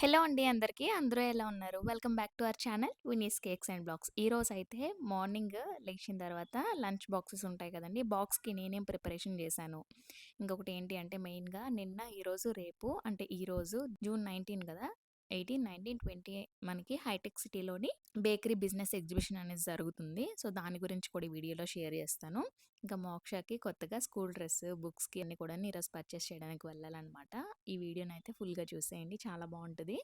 Hello అండి అందరికీ. అందరూ ఎలా ఉన్నారు? Welcome back to our channel Vini's cakes and blogs. ఈరోజు అయితే మార్నింగ్ లేచిన తర్వాత లంచ్ బాక్సెస్ ఉంటాయి కదండి బాక్స్కి నేనేం ప్రిపరేషన్ చేశాను. ఇంకొకటి ఏంటి అంటే మెయిన్గా నిన్న ఈరోజు రేపు అంటే ఈరోజు జూన్ నైన్టీన్ కదా ఎయిటీన్ నైన్టీన్ ట్వంటీ మనకి హైటెక్ సిటీలోని బేకరీ బిజినెస్ ఎగ్జిబిషన్ అనేది జరుగుతుంది. సో దాని గురించి కూడా ఈ వీడియోలో షేర్ చేస్తాను. ఇంకా మోక్షకి కొత్తగా స్కూల్ డ్రెస్ బుక్స్కి అన్ని కూడా ఈరోజు పర్చేస్ చేయడానికి వెళ్ళాలన్నమాట. ఈ వీడియోని అయితే ఫుల్గా చూసేయండి. చాలా బాగుంటుంది.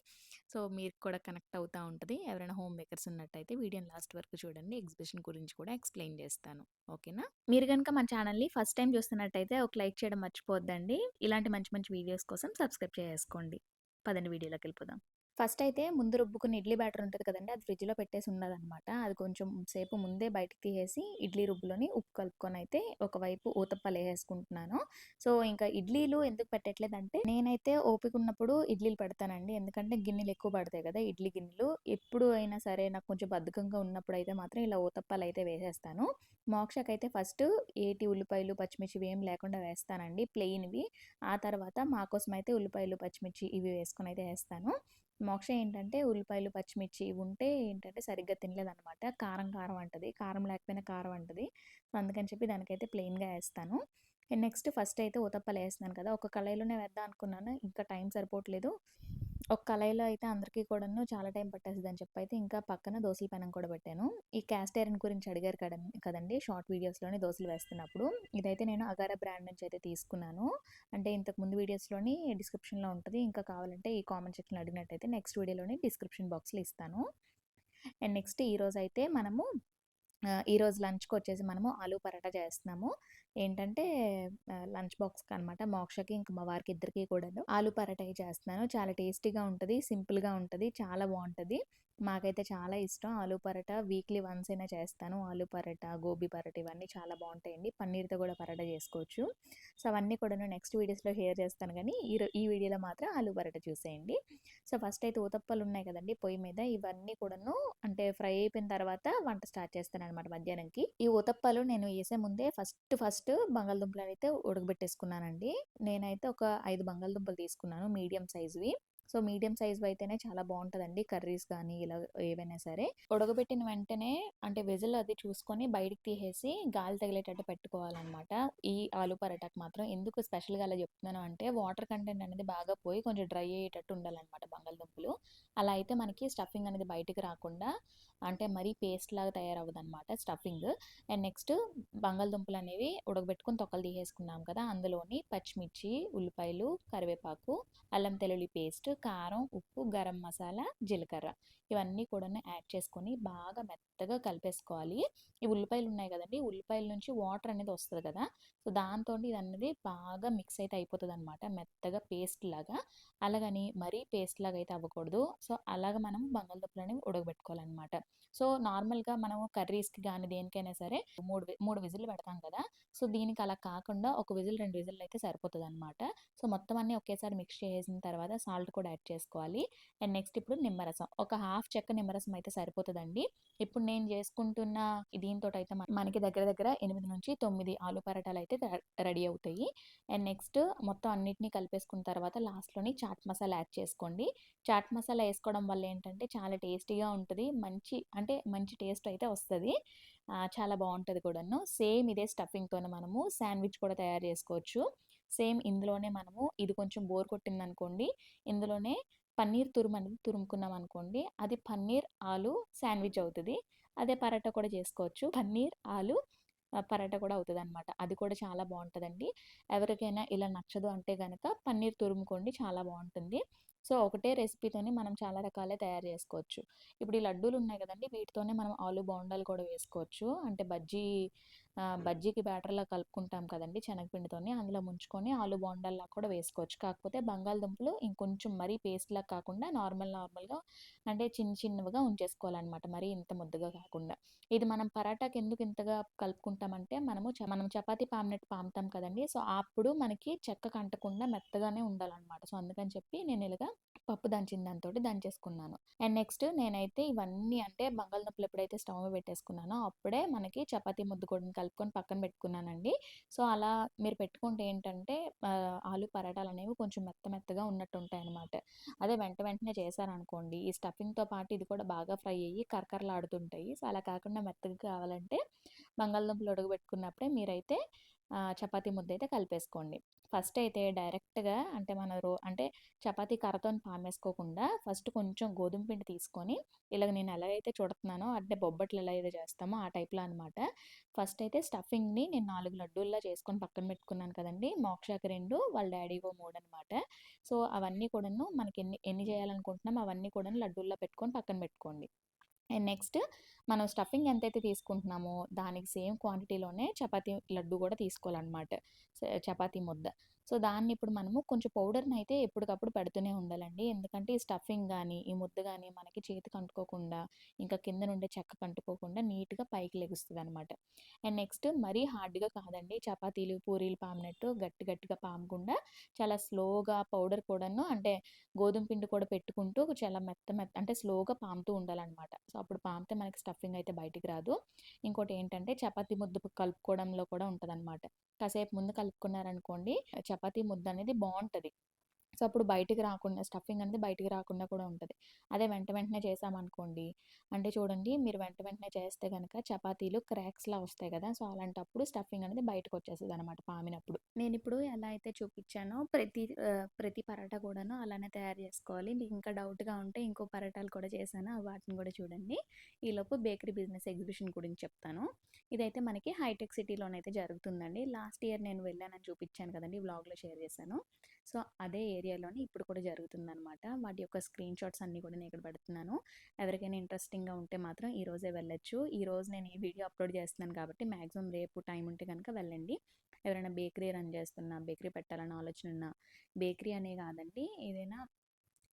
సో మీరు కూడా కనెక్ట్ అవుతూ ఉంటుంది. ఎవరైనా హోమ్ మేకర్స్ ఉన్నట్టయితే వీడియోని లాస్ట్ వరకు చూడండి. ఎగ్జిబిషన్ గురించి కూడా ఎక్స్ప్లెయిన్ చేస్తాను. ఓకేనా? మీరు కనుక మా ఛానల్ని ఫస్ట్ టైం చూస్తున్నట్టయితే ఒక లైక్ చేయడం మర్చిపోద్దండి. ఇలాంటి మంచి మంచి వీడియోస్ కోసం సబ్స్క్రైబ్ చేసుకోండి. పదండి వీడియోలోకి వెళ్ళిపోదాం. ఫస్ట్ అయితే ముందు రుబ్బుకున్న ఇడ్లీ బ్యాటర్ ఉంటుంది కదండి అది ఫ్రిడ్జ్లో పెట్టేసి ఉన్నదనమాట. అది కొంచెం సేపు ముందే బయటకు తీసేసి ఇడ్లీ రుబ్బులోని ఉప్పు కలుపుకొని అయితే ఒకవైపు ఊతప్పలు వేసుకుంటున్నాను సో ఇంకా ఇడ్లీలు ఎందుకు పెట్టట్లేదంటే నేనైతే ఓపిక ఉన్నప్పుడు ఇడ్లీలు పెడతానండి. ఎందుకంటే గిన్నెలు ఎక్కువ పడతాయి కదా ఇడ్లీ గిన్నెలు. ఎప్పుడు అయినా సరే నాకు కొంచెం బద్ధకంగా ఉన్నప్పుడు అయితే మాత్రం ఇలా ఊతప్పాలు అయితే వేసేస్తాను. మోక్షకైతే ఫస్ట్ ఏటి ఉల్లిపాయలు పచ్చిమిర్చి ఏం లేకుండా వేస్తానండి ప్లెయిన్వి. ఆ తర్వాత మా కోసం అయితే ఉల్లిపాయలు పచ్చిమిర్చి ఇవి వేసుకొని అయితే వేస్తాను. మోక్ష ఏంటంటే ఉల్లిపాయలు పచ్చిమిర్చి ఇవి ఉంటే ఏంటంటే సరిగ్గా తినలేదనమాట. కారం కారం అంటది. కారం లేకపోయినా కారం అంటది. సో అందుకని చెప్పి దానికైతే ప్లెయిన్గా వేస్తాను. నెక్స్ట్ ఫస్ట్ అయితే ఉతప్పలు వేస్తున్నాను కదా. ఒక కళాయిలోనే వేద్దాం అనుకున్నాను. ఇంకా టైం సరిపోవట్లేదు. ఒక కళాయిలో అయితే అందరికీ కూడాను చాలా టైం పట్టేస్తుంది అని చెప్పి అయితే ఇంకా పక్కన దోశల పెనం కూడా పెట్టాను. ఈ క్యాస్ట్ ఐరన్ గురించి అడిగారు కదా కదండి షార్ట్ వీడియోస్లోనే దోశలు వేస్తున్నప్పుడు. ఇదైతే నేను అగారా బ్రాండ్ నుంచి అయితే తీసుకున్నాను. అంటే ఇంతకు ముందు వీడియోస్లోని డిస్క్రిప్షన్లో ఉంటుంది. ఇంకా కావాలంటే ఈ కామెంట్ సెక్షన్ అడిగినట్టయితే నెక్స్ట్ వీడియోలోని డిస్క్రిప్షన్ బాక్స్లో ఇస్తాను. అండ్ నెక్స్ట్ ఈరోజు అయితే మనము ఈరోజు లంచ్కి వచ్చేసి మనము ఆలూ పరాటా చేస్తున్నాము. ఏంటంటే లంచ్ బాక్స్కి అనమాట మోక్షకి ఇంకా మా వారికి ఇద్దరికి కూడా ఆలు పరాటా చేస్తున్నాను. చాలా టేస్టీగా ఉంటుంది సింపుల్గా ఉంటుంది చాలా బాగుంటుంది మాకైతే చాలా ఇష్టం. ఆలూ పరాటా వీక్లీ వన్స్ అయినా చేస్తాను. ఆలూ పరాటా గోబీ పరాటా ఇవన్నీ చాలా బాగుంటాయండి. పన్నీర్తో కూడా పరాటా చేసుకోవచ్చు. సో అవన్నీ కూడా నేను నెక్స్ట్ వీడియోస్లో షేర్ చేస్తాను కానీ ఈ ఈ వీడియోలో మాత్రం ఆలూ పరాటా చూసేయండి. సో ఫస్ట్ అయితే ఊతప్పలు ఉన్నాయి కదండి పొయ్యి మీద. ఇవన్నీ కూడాను అంటే ఫ్రై అయిపోయిన తర్వాత వంట స్టార్ట్ చేస్తాను అనమాట మధ్యాహ్నంకి. ఈ ఊతప్పలు నేను వేసే ముందే ఫస్ట్ ఫస్ట్ బంగాళదుంపలు అయితే ఉడకబెట్టేసుకున్నానండి. నేనైతే ఒక ఐదు బంగాళదుంపలు తీసుకున్నాను మీడియం సైజువి. సో మీడియం సైజ్ అయితేనే చాలా బాగుంటుందండి కర్రీస్ కానీ ఇలా ఏవైనా సరే. ఉడకబెట్టిన వెంటనే అంటే విజిల్ అది చూసుకొని బయటికి తీసేసి గాలి తగిలేటట్టు పెట్టుకోవాలన్నమాట. ఈ ఆలు పరాటాకు మాత్రం ఎందుకు స్పెషల్గా అలా చెప్తున్నాను అంటే వాటర్ కంటెంట్ అనేది బాగా పోయి కొంచెం డ్రై అయ్యేటట్టు ఉండాలన్నమాట బంగాళదుంపలు. అలా అయితే మనకి స్టఫింగ్ అనేది బయటికి రాకుండా అంటే మరీ పేస్ట్ లాగా తయారవ్వదు అనమాట స్టఫింగ్ అండ్ నెక్స్ట్ బంగాళదుంపలు అనేవి ఉడకబెట్టుకుని తొక్కలు తీసేసుకున్నాం కదా అందులోని పచ్చిమిర్చి ఉల్లిపాయలు కరివేపాకు అల్లం తెల్లుల్లి పేస్ట్ కారం ఉప్పు గరం మసాలా జీలకర్ర ఇవన్నీ కూడా యాడ్ చేసుకొని బాగా మెత్తగా కలిపేసుకోవాలి. ఈ ఉల్లిపాయలు ఉన్నాయి కదండి ఉల్లిపాయల నుంచి వాటర్ అనేది వస్తుంది కదా సో దాంతో ఇది అనేది బాగా మిక్స్ అయితే అయిపోతుంది అనమాట మెత్తగా పేస్ట్ లాగా. అలాగని మరీ పేస్ట్ లాగా అయితే అవ్వకూడదు. సో అలాగ మనం బంగాళదుంపలు అనేవి ఉడకబెట్టుకోవాలన్నమాట. సో నార్మల్గా మనం కర్రీస్కి కానీ దేనికైనా సరే మూడు మూడు విజిల్ పెడతాం కదా! సో దీనికి అలా కాకుండా ఒక విజిల్ రెండు విజిల్ అయితే సరిపోతుంది అనమాట సో మొత్తం అన్నీ ఒకేసారి మిక్స్ చేసిన తర్వాత సాల్ట్ కూడా యాడ్ చేసుకోవాలి. అండ్ నెక్స్ట్ ఇప్పుడు నిమ్మరసం. ఒక హాఫ్ చెక్క నిమ్మరసం అయితే సరిపోతుందండి. ఇప్పుడు నేను చేసుకుంటున్న దీంతో అయితే మనకి దగ్గర దగ్గర ఎనిమిది నుంచి తొమ్మిది ఆలు పరాటాలు అయితే రెడీ అవుతాయి. అండ్ నెక్స్ట్ మొత్తం అన్నిటిని కలిపేసుకున్న తర్వాత లాస్ట్లోని చాట్ మసాలా యాడ్ చేసుకోండి. చాట్ మసాలా వేసుకోవడం వల్ల ఏంటంటే చాలా టేస్టీగా ఉంటుంది. మంచి అంటే మంచి టేస్ట్ అయితే వస్తుంది. చాలా బాగుంటుంది కూడాను. సేమ్ ఇదే స్టఫింగ్తోనే మనము శాండ్విచ్ కూడా తయారు చేసుకోవచ్చు. సేమ్ ఇందులోనే మనము ఇది కొంచెం బోర్ కొట్టింది అనుకోండి ఇందులోనే పన్నీర్ తురుము అనేది తురుముకున్నాం అనుకోండి అది పన్నీర్ ఆలు శాండ్విచ్ అవుతుంది. అదే పరాటా కూడా చేసుకోవచ్చు. పన్నీర్ ఆలు పరాటా కూడా అవుతుంది అనమాట అది కూడా చాలా బాగుంటుందండి ఎవరికైనా ఇలా నచ్చదు అంటే కనుక పన్నీర్ తురుముకోండి చాలా బాగుంటుంది సో ఒకటే రెసిపీతోనే మనం చాలా రకాలే తయారు చేసుకోవచ్చు. ఇప్పుడు ఈ లడ్డూలు ఉన్నాయి కదండి వీటితోనే మనం ఆలు బోండాలు కూడా వేసుకోవచ్చు. అంటే బజ్జీ బజ్జీకి బ్యాటర్లా కలుపుకుంటాం కదండి శనగపిండితోని అందులో ముంచుకొని ఆలు బోండాల్లా కూడా వేసుకోవచ్చు. కాకపోతే బంగాళదుంపలు ఇంకొంచెం మరీ పేస్ట్లా కాకుండా నార్మల్ నార్మల్గా అంటే చిన్న చిన్నవిగా ఉంచేసుకోవాలన్నమాట. మరీ ఇంత ముద్దగా కాకుండా. ఇది మనం పరాటాకి ఎందుకు ఇంతగా కలుపుకుంటామంటే మనము మనం చపాతీ పామినట్టు పాముతాం కదండి. సో అప్పుడు మనకి చెక్క కంటకుండా మెత్తగానే ఉండాలన్నమాట. సో అందుకని చెప్పి నేను ఇలాగా పప్పు దంచిన దాంతోటి దంచేసుకున్నాను. అండ్ నెక్స్ట్ నేనైతే ఇవన్నీ అంటే బంగాళనొప్పులు ఎప్పుడైతే స్టవ్ పెట్టేసుకున్నానో అప్పుడే మనకి చపాతీ ముద్దు కూడా కలుపుకొని పక్కన పెట్టుకున్నానండి. సో, అలా మీరు పెట్టుకుంటే ఏంటంటే ఆలు పరాటాలు అనేవి కొంచెం మెత్త మెత్తగా ఉన్నట్టు ఉంటాయన్నమాట. అదే వెంట వెంటనే చేశారనుకోండి ఈ స్టఫింగ్‌తో పాటు ఇది కూడా బాగా ఫ్రై అయ్యి కరకరలాడుతుంటాయి. సో, అలా కాకుండా మెత్తగా కావాలంటే బంగాళదుంపలు ఉడకబెట్టుకున్నప్పుడే మీరైతే ఆహ్, చపాతీ ముద్దయితే కలిపేసుకోండి. ఫస్ట్ అయితే డైరెక్ట్‌గా అంటే మన రో అంటే చపాతీ కర్రతోని పామేసుకోకుండా ఫస్ట్ కొంచెం గోధుమ పిండి తీసుకొని ఇలాగ నేను ఎలా అయితే చూడుతున్నానో అంటే బొబ్బట్లు ఎలా అయితే చేస్తామో ఆ టైప్‌లో అనమాట. ఫస్ట్ అయితే స్టఫింగ్‌ని నేను నాలుగు లడ్డూల్లా చేసుకొని పక్కన పెట్టుకున్నాను కదండి మోక్షాకి రెండు వాళ్ళ డ్యాడీవో 3 అనమాట. సో, అవన్నీ కూడాను మనకి ఎన్ని ఎన్ని చేయాలనుకుంటున్నామో అవన్నీ కూడా లడ్డూల్లా పెట్టుకొని పక్కన పెట్టుకోండి. అండ్ నెక్స్ట్ మనం స్టఫింగ్ ఎంతైతే తీసుకుంటున్నామో దానికి సేమ్ క్వాంటిటీలోనే చపాతీ లడ్డు కూడా తీసుకోవాలన్నమాట చపాతీ ముద్ద. సో, దాన్ని ఇప్పుడు మనము కొంచెం పౌడర్ని అయితే ఎప్పటికప్పుడు పెడుతూనే ఉండాలండి. ఎందుకంటే ఈ స్టఫింగ్ కానీ ఈ ముద్ద కానీ మనకి చేతికి అంటుకోకుండా, ఇంకా కింద నుండి చెక్క కంటుకోకుండా నీట్‌గా పైకి లెగుస్తుంది అనమాట అండ్ నెక్స్ట్ మరీ హార్డ్‌గా కాదండి చపాతీలు, పూరీలు పామినట్టు గట్టి గట్టిగా పామకుండా చాలా స్లోగా పౌడర్ కూడాను అంటే గోధుమ పిండి కూడా పెట్టుకుంటూ చాలా మెత్త మెత్త అంటే స్లోగా పాముతూ ఉండాలన్నమాట సో, అప్పుడు పామితే మనకి స్టఫింగ్ అయితే బయటికి రాదు. ఇంకోటి ఏంటంటే చపాతీ ముద్ద కలుపుకోవడంలో కూడా ఉంటుందన్నమాట కాసేపు ముందు కలుపుకున్నారనుకోండి చపాతీ ముద్ద అనేది బాగుంటుంది సో, అప్పుడు బయటికి రాకుండా స్టఫింగ్ అనేది బయటికి రాకుండా కూడా ఉంటుంది అదే వెంట వెంటనే చేసామనుకోండి అంటే చూడండి మీరు వెంట వెంటనే చేస్తే కనుక చపాతీలు క్రాక్స్‌లా వస్తాయి కదా! సో, అలాంటప్పుడు స్టఫింగ్ అనేది బయటకొచ్చేస్తదనమాట పామినప్పుడు. నేను ఇప్పుడు ఎలా అయితే చూపించానో ప్రతి ప్రతి పరాటా కూడాను అలానే తయారు చేసుకోవాలి. మీకు ఇంకా డౌట్‌గా ఉంటే ఇంకో పరాటాలు కూడా చేశాను. వాటిని కూడా చూడండి. ఈలోపు బేకరీ బిజినెస్ ఎగ్జిబిషన్ గురించి చెప్తాను. ఇదైతే మనకి హైటెక్ సిటీలోనైతే జరుగుతుందండి. లాస్ట్ ఇయర్ నేను వెళ్ళానని చూపించాను కదండి వ్లాగ్‌లో షేర్ చేశాను. సో, అదే ఏరియాలోనే ఇప్పుడు కూడా జరుగుతుందనమాట. వాటి యొక్క స్క్రీన్ షాట్స్ అన్నీ కూడా నేను ఇక్కడ పెడుతున్నాను. ఎవరికైనా ఇంట్రెస్టింగ్‌గా ఉంటే మాత్రం ఈ రోజే వెళ్ళొచ్చు. ఈరోజు నేను ఈ వీడియో అప్లోడ్ చేస్తున్నాను కాబట్టి మ్యాక్సిమం రేపు టైం ఉంటే కనుక వెళ్ళండి. ఎవరైనా బేకరీ రన్ చేస్తున్నా, బేకరీ పెట్టాలన్న ఆలోచన ఉన్నా బేకరీ అనే కాదండి ఏదైనా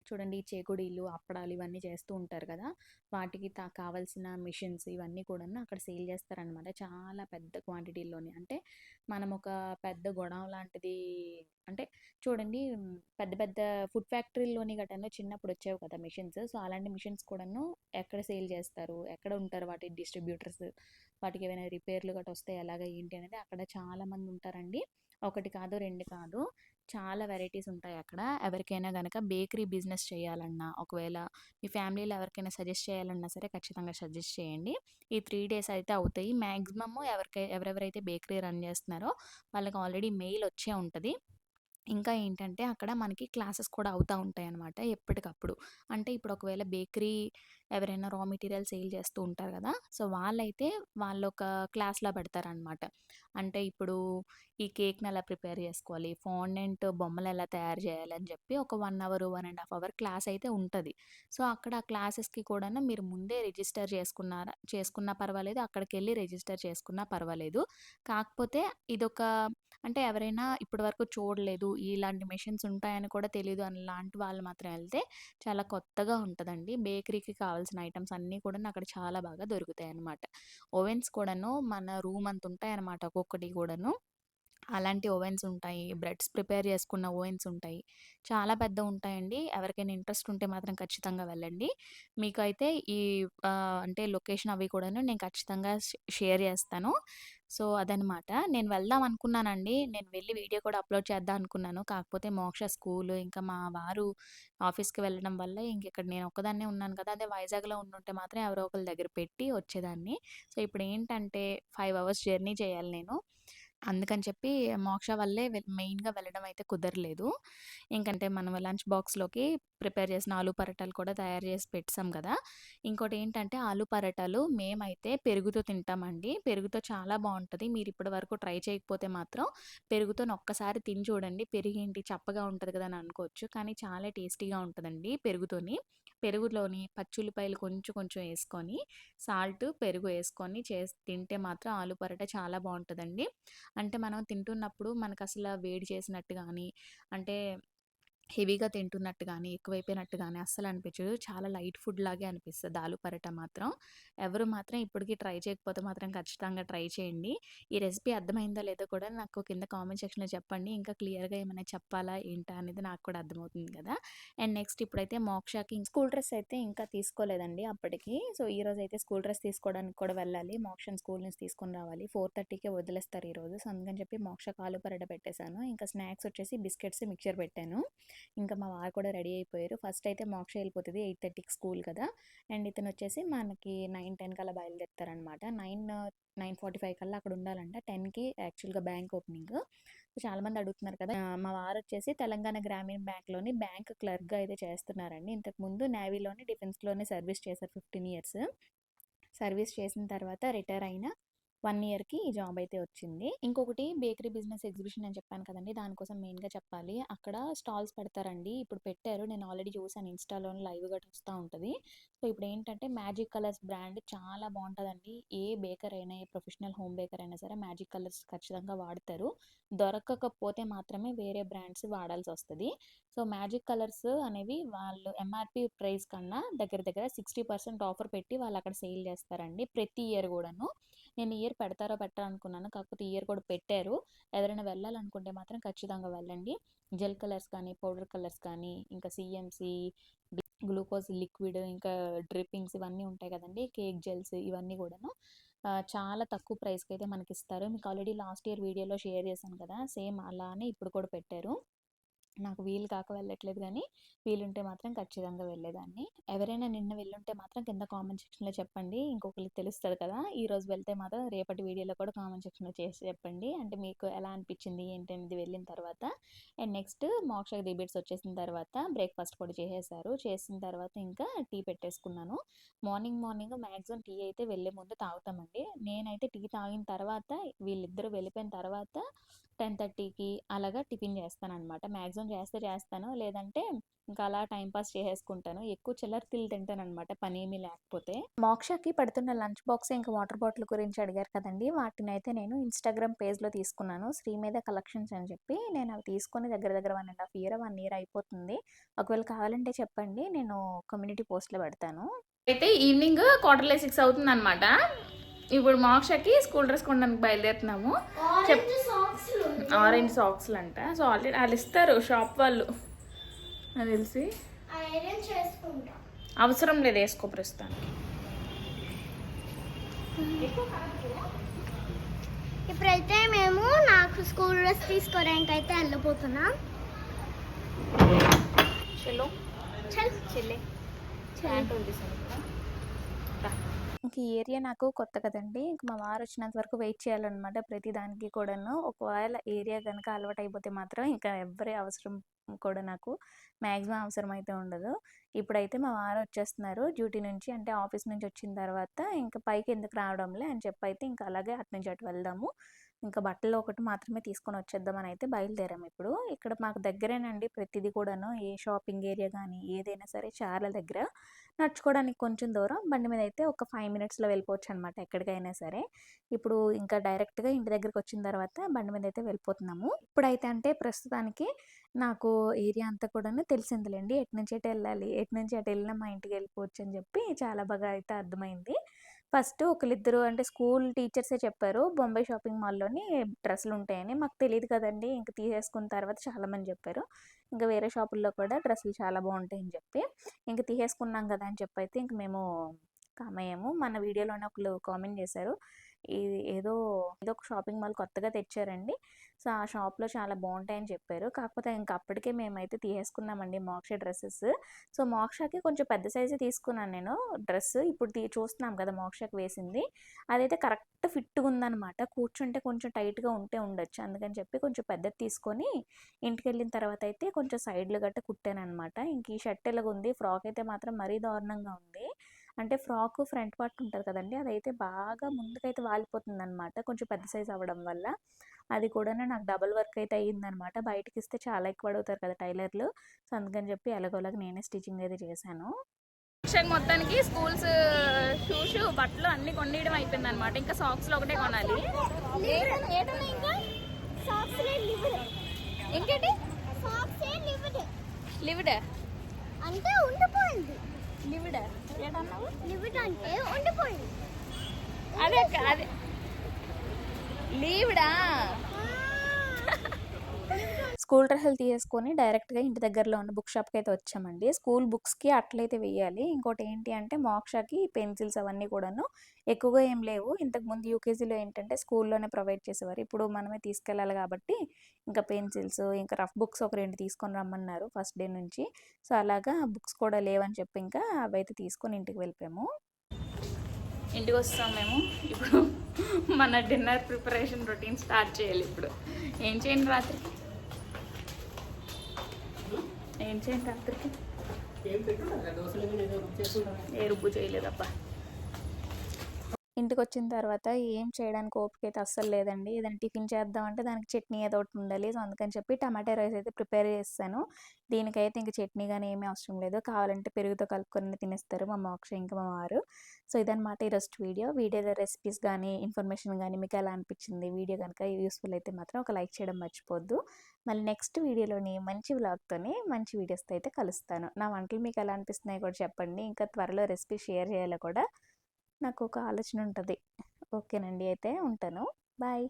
చూడండి చేకుడీలు, అప్పడాలు ఇవన్నీ చేస్తూ ఉంటారు కదా! వాటికి తా కావాల్సిన మిషన్స్ ఇవన్నీ కూడాను అక్కడ సేల్ చేస్తారనమాట. చాలా పెద్ద క్వాంటిటీలోని. అంటే మనం ఒక పెద్ద గొడవ లాంటిది అంటే చూడండి పెద్ద పెద్ద ఫుడ్ ఫ్యాక్టరీల్లోని గటన చిన్నప్పుడు వచ్చేవి కదా మిషన్స్. సో, అలాంటి మిషన్స్ కూడాను ఎక్కడ సేల్ చేస్తారు? ఎక్కడ ఉంటారు వాటి డిస్ట్రిబ్యూటర్స్? వాటికి ఏమైనా రిపేర్లు గట్రా వస్తే ఎలాగా ఏంటి అనేది అక్కడ చాలామంది ఉంటారండి. ఒకటి కాదు, రెండు కాదు. చాలా వెరైటీస్ ఉంటాయి అక్కడ. ఎవరికైనా కనుక బేకరీ బిజినెస్ చేయాలన్నా, ఒకవేళ మీ ఫ్యామిలీలో ఎవరికైనా సజెస్ట్ చేయాలన్నా సరే ఖచ్చితంగా సజెస్ట్ చేయండి. ఈ త్రీ డేస్ అయితే అవుతాయి. మ్యాక్సిమమ్ ఎవరికై ఎవరెవరైతే బేకరీ రన్ చేస్తున్నారో వాళ్ళకి ఆల్రెడీ మెయిల్ వచ్చే ఉంటుంది ఇంకా ఏంటంటే అక్కడ మనకి క్లాసెస్ కూడా అవుతూ ఉంటాయనమాట ఎప్పటికప్పుడు. అంటే ఇప్పుడు ఒకవేళ బేకరీ ఎవరైనా రా మెటీరియల్ సేల్ చేస్తూ ఉంటారు కదా! సో, వాళ్ళైతే ఒక క్లాస్‌లా పెడతారనమాట. అంటే ఇప్పుడు ఈ కేక్‌ని ఎలా ప్రిపేర్ చేసుకోవాలి? ఫాండెంట్ బొమ్మలు ఎలా తయారు చేయాలని చెప్పి ఒక one hour, one and half hour class అయితే ఉంటుంది సో, అక్కడ ఆ క్లాసెస్‌కి కూడా మీరు ముందే రిజిస్టర్ చేసుకున్నారా చేసుకున్నా పర్వాలేదు. అక్కడికి వెళ్ళి రిజిస్టర్ చేసుకున్నా పర్వాలేదు. కాకపోతే ఇదొక అంటే ఎవరైనా ఇప్పటి వరకు చూడలేదు. ఇలాంటి మెషిన్స్ ఉంటాయని కూడా తెలీదు అలాంటి వాళ్ళు మాత్రం వెళ్తే చాలా కొత్తగా ఉంటుందండి బేకరీకి కావాల్సిన ఐటమ్స్ అన్నీ కూడా అక్కడ చాలా బాగా దొరుకుతాయి అన్నమాట ఓవెన్స్ కూడాను మన రూమ్ అంత ఉంటాయన్నమాట ఒక్కొక్కటి కూడాను. అలాంటి ఓవెన్స్ ఉంటాయి. బ్రెడ్స్ ప్రిపేర్ చేసుకున్న ఓవెన్స్ ఉంటాయి. చాలా పెద్దవుంటాయండి. ఎవరికైనా ఇంట్రెస్ట్ ఉంటే మాత్రం ఖచ్చితంగా వెళ్ళండి. మీకైతే ఈ అంటే లొకేషన్ అవి కూడాను నేను ఖచ్చితంగా షేర్ చేస్తాను. సో, అదనమాట. నేను వెళ్దాం అనుకున్నానండి. నేను వెళ్ళి వీడియో కూడా అప్లోడ్ చేద్దాం అనుకున్నాను. కాకపోతే మోక్ష స్కూల్ ఇంకా మా వారు ఆఫీస్‌కి వెళ్ళడం వల్ల ఇంక ఇక్కడ నేను ఒక్కదాన్నే ఉన్నాను కదా! అదే వైజాగ్‌లో ఉండుంటే మాత్రం ఎవరో ఒకరి దగ్గర పెట్టి వచ్చేదాన్ని. సో, ఇప్పుడు ఏంటంటే ఫైవ్ అవర్స్ జర్నీ చేయాలి నేను. అందుకని చెప్పి మోక్ష వల్లే మెయిన్‌గా వెళ్ళడం అయితే కుదరలేదు. ఇంకంటే మనం లంచ్ బాక్స్‌లోకి ప్రిపేర్ చేసిన ఆలు పరోటాలు కూడా తయారు చేసి పెట్టాం కదా! ఇంకోటి ఏంటంటే ఆలు పరోటాలు మేమైతే పెరుగుతో తింటామండి. పెరుగుతో చాలా బాగుంటుంది మీరు ఇప్పటి వరకు ట్రై చేయకపోతే మాత్రం పెరుగుతో ఒక్కసారి తిని చూడండి. పెరిగేంటి చప్పగా ఉంటుంది కదా! అని అనుకోవచ్చు. కానీ చాలా టేస్టీగా ఉంటుందండి పెరుగుతోని. పెరుగులోని పచ్చుల్లిపాయలు కొంచెం కొంచెం వేసుకొని సాల్ట్, పెరుగు వేసుకొని చేసి తింటే మాత్రం ఆలు పరోటా చాలా బాగుంటుందండి అంటే మనం తింటున్నప్పుడు మనకు అసలు వేడి చేసినట్టు కానీ అంటే హెవీగా తింటున్నట్టు కానీ ఎక్కువైపోయినట్టు కానీ అస్సలు అనిపించదు. చాలా లైట్ ఫుడ్ లాగే అనిపిస్తుంది ఆలు పరట మాత్రం. ఎవరు మాత్రం ఇప్పటికి ట్రై చేయకపోతే మాత్రం ఖచ్చితంగా ట్రై చేయండి. ఈ రెసిపీ అర్థమైందో లేదో కూడా నాకు కింద కామెంట్ సెక్షన్‌లో చెప్పండి. ఇంకా క్లియర్‌గా ఏమైనా చెప్పాలా ఏంటా అనేది నాకు కూడా అర్థమవుతుంది కదా! అండ్ నెక్స్ట్ ఇప్పుడైతే మోక్షకి స్కూల్ డ్రెస్ అయితే ఇంకా తీసుకోలేదండి అప్పటికి. సో, ఈరోజైతే స్కూల్ డ్రెస్ తీసుకోవడానికి కూడా వెళ్ళాలి. మోక్ష స్కూల్ నుంచి తీసుకొని రావాలి. 4:30కే వదిలేస్తారు ఈరోజు. సో, అందుకని చెప్పి మోక్ష ఆలు పరోటా పెట్టేశాను. ఇంకా స్నాక్స్ వచ్చేసి బిస్కెట్స్, మిక్చర్ పెట్టాను. ఇంకా మా వారు కూడా రెడీ అయిపోయారు. ఫస్ట్ అయితే మోక్ష వెళ్ళిపోతుంది ఎయిట్ థర్టీకి స్కూల్ కదా! అండ్ ఇతను వచ్చేసి మనకి 9, 10 కల్లా బయలుదేరుతారనమాట. 9, 9:45 కల్లా అక్కడ ఉండాలంట. 10కి యాక్చువల్‌గా బ్యాంక్ ఓపెనింగ్. చాలామంది అడుగుతున్నారు కదా! మా వారు వచ్చేసి తెలంగాణ గ్రామీణ బ్యాంక్‌లోని బ్యాంక్ క్లర్క్‌గా అయితే చేస్తున్నారండి. ఇంతకుముందు నేవీలోని, డిఫెన్స్లోనే సర్వీస్ చేశారు 15 ఇయర్స్. సర్వీస్ చేసిన తర్వాత రిటైర్ అయిన వన్ ఇయర్‌కి ఈ జాబ్ అయితే వచ్చింది. ఇంకొకటి బేకరీ బిజినెస్ ఎగ్జిబిషన్ అని చెప్పాను కదండి దానికోసం మెయిన్‌గా చెప్పాలి. అక్కడ స్టాల్స్ పెడతారండి. ఇప్పుడు పెట్టారు. నేను ఆల్రెడీ చూసాను ఇన్‌స్టాలోని లైవ్ చూస్తూ ఉంటుంది సో సో, ఇప్పుడేంటంటే మ్యాజిక్ కలర్స్ బ్రాండ్ చాలా బాగుంటుందండి ఏ బేకర్ అయినా, ఏ ప్రొఫెషనల్ హోమ్ బేకర్ అయినా సరే మ్యాజిక్ కలర్స్ ఖచ్చితంగా వాడతారు. దొరకకపోతే మాత్రమే వేరే బ్రాండ్స్ వాడాల్సి వస్తుంది సో, మ్యాజిక్ కలర్స్ అనేవి వాళ్ళు ఎంఆర్పి ప్రైస్ కన్నా దగ్గర దగ్గర 60% ఆఫర్ పెట్టి వాళ్ళు అక్కడ సేల్ చేస్తారండి. ప్రతి ఇయర్ కూడాను నేను ఇయర్ పెడతారో పెట్టాలనుకున్నాను కాకపోతే ఇయర్ కూడా పెట్టారు. ఎవరైనా వెళ్ళాలనుకుంటే మాత్రం ఖచ్చితంగా వెళ్ళండి. జెల్ కలర్స్ కానీ, పౌడర్ కలర్స్ కానీ, ఇంకా సీఎంసీ, గ్లూకోజ్ లిక్విడ్, ఇంకా డ్రిప్పింగ్స్ ఇవన్నీ ఉంటాయి కదండీ! కేక్ జెల్స్ ఇవన్నీ కూడాను చాలా తక్కువ ప్రైస్కి అయితే మనకి ఇస్తారు మీకు ఆల్రెడీ లాస్ట్ ఇయర్ వీడియోలో షేర్ చేశాను కదా! సేమ్ అలానే ఇప్పుడు కూడా పెట్టారు. నాకు వీలు కాక వెళ్ళట్లేదు కానీ వీలుంటే మాత్రం ఖచ్చితంగా వెళ్ళేదాన్ని. ఎవరైనా నిన్న వెళ్ళుంటే మాత్రం కింద కామెంట్ సెక్షన్‌లో చెప్పండి. ఇంకొకరికి తెలుస్తుంది కదా! ఈరోజు వెళ్తే మాత్రం రేపటి వీడియోలో కూడా కామెంట్ సెక్షన్‌లో చేసి చెప్పండి. అంటే మీకు ఎలా అనిపించింది ఏంటి వెళ్ళిన తర్వాత. అండ్ నెక్స్ట్ మోక్షకి డిబేట్స్ వచ్చేసిన తర్వాత బ్రేక్‌ఫాస్ట్ కూడా చేసేసారు చేసిన తర్వాత ఇంకా టీ పెట్టేసుకున్నాను. మార్నింగ్ మార్నింగ్ మ్యాక్సిమం టీ అయితే వెళ్ళే ముందు తాగుతామండి. నేనైతే టీ తాగిన తర్వాత వీళ్ళిద్దరూ వెళ్ళిపోయిన తర్వాత 10:30కి అలాగా టిఫిన్ చేస్తాను అనమాట మ్యాక్సిమం మాక్సిమం చేస్తే చేస్తాను. లేదంటే ఇంకా అలా టైమ్ పాస్ చేసేసుకుంటాను. ఎక్కువ చిల్లర తిళ్ళు తింటాననమాట పనేమీ లేకపోతే. మోక్షకి పెడుతున్న లంచ్ బాక్స్ ఇంకా వాటర్ బాటిల్ గురించి అడిగారు కదండీ! వాటినైతే నేను ఇన్‌స్టాగ్రామ్ పేజ్‌లో తీసుకున్నాను. శ్రీమేధ కలెక్షన్స్ అని చెప్పి. నేను అవి తీసుకొని దగ్గర దగ్గర 1 ½ ఇయర్, 1 ఇయర్ అయిపోతుంది. ఒకవేళ కావాలంటే చెప్పండి. నేను కమ్యూనిటీ పోస్ట్‌లో పెడతాను. అయితే ఈవినింగ్ క్వార్టర్‌లీ 6 అవుతుందనమాట. ఇప్పుడు మోక్షకి స్కూల్ డ్రెస్ కొనడానికి బయలుదేరుతున్నాము. చెప్ ఆరెంజ్ సాక్స్లు సాక్స్‌లంట. సో, ఆల్రెడీ ఆళ్ళిస్తారు షాప్ వాళ్ళు. నాకు తెలిసి. అవసరం లేదు ఏసుకో ప్రస్తుతానికి. ఇప్పుడైతే మేము నాకు స్కూల్ డ్రెస్ తీసుకోవడానికి అయితే వెళ్ళిపోతున్నాం చలో చల్ చెల్లె ఇంక ఈ ఏరియా నాకు కొత్త కదండీ! ఇంక మా వారు వచ్చినంత వరకు వెయిట్ చేయాలన్నమాట ప్రతి దానికి కూడాను. ఒకవేళ ఏరియా కనుక అలవాటు అయిపోతే మాత్రం ఇంకా ఎవరి అవసరం కూడా నాకు మ్యాక్సిమం అవసరం అయితే ఉండదు. ఇప్పుడైతే మా వారు వచ్చేస్తున్నారు డ్యూటీ నుంచి. అంటే ఆఫీస్ నుంచి వచ్చిన తర్వాత ఇంక పైకి ఎందుకు రావడంలే అని చెప్పి అయితే ఇంకా అలాగే అటు నుంచి అటు వెళ్దాము. ఇంకా బట్టలు ఒకటి మాత్రమే తీసుకొని వచ్చేద్దామని అయితే బయలుదేరాము ఇప్పుడు. ఇక్కడ మాకు దగ్గరేనండి ప్రతిదీ కూడాను. ఏ షాపింగ్ ఏరియా కానీ ఏదైనా సరే చాలా దగ్గర. నడుచుకోవడానికి కొంచెం దూరం. బండి మీద అయితే ఒక ఫైవ్ మినిట్స్‌లో వెళ్ళిపోవచ్చు అనమాట ఎక్కడికైనా సరే. ఇప్పుడు ఇంకా డైరెక్ట్‌గా ఇంటి దగ్గరకొచ్చిన తర్వాత బండి మీద అయితే వెళ్ళిపోతున్నాము. ఇప్పుడైతే అంటే ప్రస్తుతానికి నాకు ఏరియా అంతా కూడాను తెలిసిందిలేండి ఎటు నుంచి ఎటు వెళ్ళాలి ఎటు నుంచి అటు వెళ్ళినా మా ఇంటికి వెళ్ళిపోవచ్చు అని చెప్పి చాలా బాగా అయితే అర్థమైంది. ఫస్ట్ ఒకరిద్దరు అంటే స్కూల్ టీచర్సే చెప్పారు. బొంబాయి షాపింగ్ మాల్‌లోని డ్రెస్సులు ఉంటాయని మాకు తెలియదు కదండి ఇంక తీసేసుకున్న తర్వాత చాలామంది చెప్పారు. ఇంకా వేరే షాపుల్లో కూడా డ్రెస్సులు చాలా బాగుంటాయని చెప్పి. ఇంక తీసేసుకున్నాం కదా! అని చెప్పైతే ఇంక మేము కామయ్యాము. మన వీడియోలోనే ఒకళ్ళు కామెంట్ చేశారు. ఇది ఏదో ఏదో ఒక షాపింగ్ మాల్ కొత్తగా తెచ్చారండి. సో, ఆ షాప్‌లో చాలా బాగుంటాయని చెప్పారు. కాకపోతే ఇంక అప్పటికే మేమైతే తీసేసుకున్నామండి మోక్ష డ్రెస్సెస్ సో, మోక్షకి కొంచెం పెద్ద సైజే తీసుకున్నాను నేను డ్రెస్. ఇప్పుడు తీ చూస్తున్నాం కదా! మోక్షకి వేసింది. అదైతే కరెక్ట్ ఫిట్‌గుందనమాట. కూర్చుంటే కొంచెం టైట్‌గా ఉంటే ఉండొచ్చు. అందుకని చెప్పి కొంచెం పెద్దది తీసుకొని ఇంటికి వెళ్ళిన తర్వాత అయితే కొంచెం సైడ్‌లు గట్రా కుట్టాను అనమాట ఇంక ఈ షర్ట్ ఇలాగుంది. ఫ్రాక్ అయితే మాత్రం మరీ దారుణంగా ఉంది. అంటే ఫ్రాకు ఫ్రంట్ పార్ట్ ఉంటది కదండీ! అదైతే బాగా ముందుకైతే వాలిపోతుందనమాట. కొంచెం పెద్ద సైజ్ అవ్వడం వల్ల. అది కూడాను నాకు డబుల్ వర్క్ అయితే అయ్యిందనమాట. బయటకిస్తే చాలా ఎక్కువ అడుగుతారు కదా టైలర్లు. సో, అందుకని చెప్పి ఎలాగోలాగా నేనే స్టిచ్చింగ్ అయితే చేశాను. మొత్తానికి స్కూల్స్ షూస్, బట్టలు అన్నీ కొనియడం అయిపోయిందనమాట. ఇంకా సాక్స్‌లు ఒకటే కొనాలి. ఇంకేంటి? లివిడా అంటే ఉండిపోయింది లివిడా ఏడన్నావు లిమిట్ అంటే ఉండిపోయింది. అదే అదే. లీవిడా? స్కూల్ డ్రెస్సులు తీసుకొని డైరెక్ట్గా ఇంటి దగ్గరలో ఉన్న బుక్ షాప్కి అయితే వచ్చామండి. స్కూల్ బుక్స్కి అట్లయితే వెయ్యాలి ఇంకోటి ఏంటి అంటే మోక్షకి పెన్సిల్స్ అవన్నీ కూడాను ఎక్కువగా ఏం లేవు. ఇంతకుముందు యూకేజీలో ఏంటంటే స్కూల్లోనే ప్రొవైడ్ చేసేవారు. ఇప్పుడు మనమే తీసుకెళ్ళాలి కాబట్టి ఇంకా పెన్సిల్స్ ఇంకా రఫ్ బుక్స్ ఒక రెండు తీసుకొని రమ్మన్నారు ఫస్ట్ డే నుంచి. సో అలాగా బుక్స్ కూడా లేవని చెప్పి ఇంకా అవి అయితే తీసుకొని ఇంటికి వెళ్ళిపోయాము. ఇంటికి వస్తాం మేము. ఇప్పుడు మన డిన్నర్ ప్రిపరేషన్ రొటీన్ స్టార్ట్ చేయాలి ఇప్పుడు. ఏం చేయండి రాత్రికి ఏం చేయండి రాత్రికి ఏ రుబ్బు చేయలేదబ్బా. ఇంటికి వచ్చిన తర్వాత ఏం చేయడానికి ఓపిక అయితే అస్సలు లేదండి. ఏదైనా టిఫిన్ చేద్దామంటే దానికి చట్నీ ఏదో ఒకటి ఉండాలి. సో అందుకని చెప్పి టమాటా రైస్ అయితే ప్రిపేర్ చేస్తాను. దీనికైతే ఇంక చట్నీ కానీ ఏమీ అవసరం లేదు. కావాలంటే పెరుగుతో కలుపుకొని తినేస్తారు మా మోక్ష ఇంకా మా వారు. సో ఇదనమాట ఈరోజు వీడియో వీడియోలో రెసిపీస్ కానీ ఇన్ఫర్మేషన్ కానీ మీకు ఎలా అనిపించింది? వీడియో కనుక యూస్ఫుల్ అయితే మాత్రం ఒక లైక్ చేయడం మర్చిపోద్దు. మళ్ళీ నెక్స్ట్ వీడియోలోని మంచి వ్లాగ్తోని మంచి వీడియోస్తో అయితే కలుస్తాను. నా వంటలు మీకు ఎలా అనిపిస్తున్నాయి కూడా చెప్పండి. ఇంకా త్వరలో రెసిపీ షేర్ చేయాలో కూడా నాకు ఒక ఆలోచన ఉంటుంది ఓకేనండి అయితే ఉంటాను. బాయ్.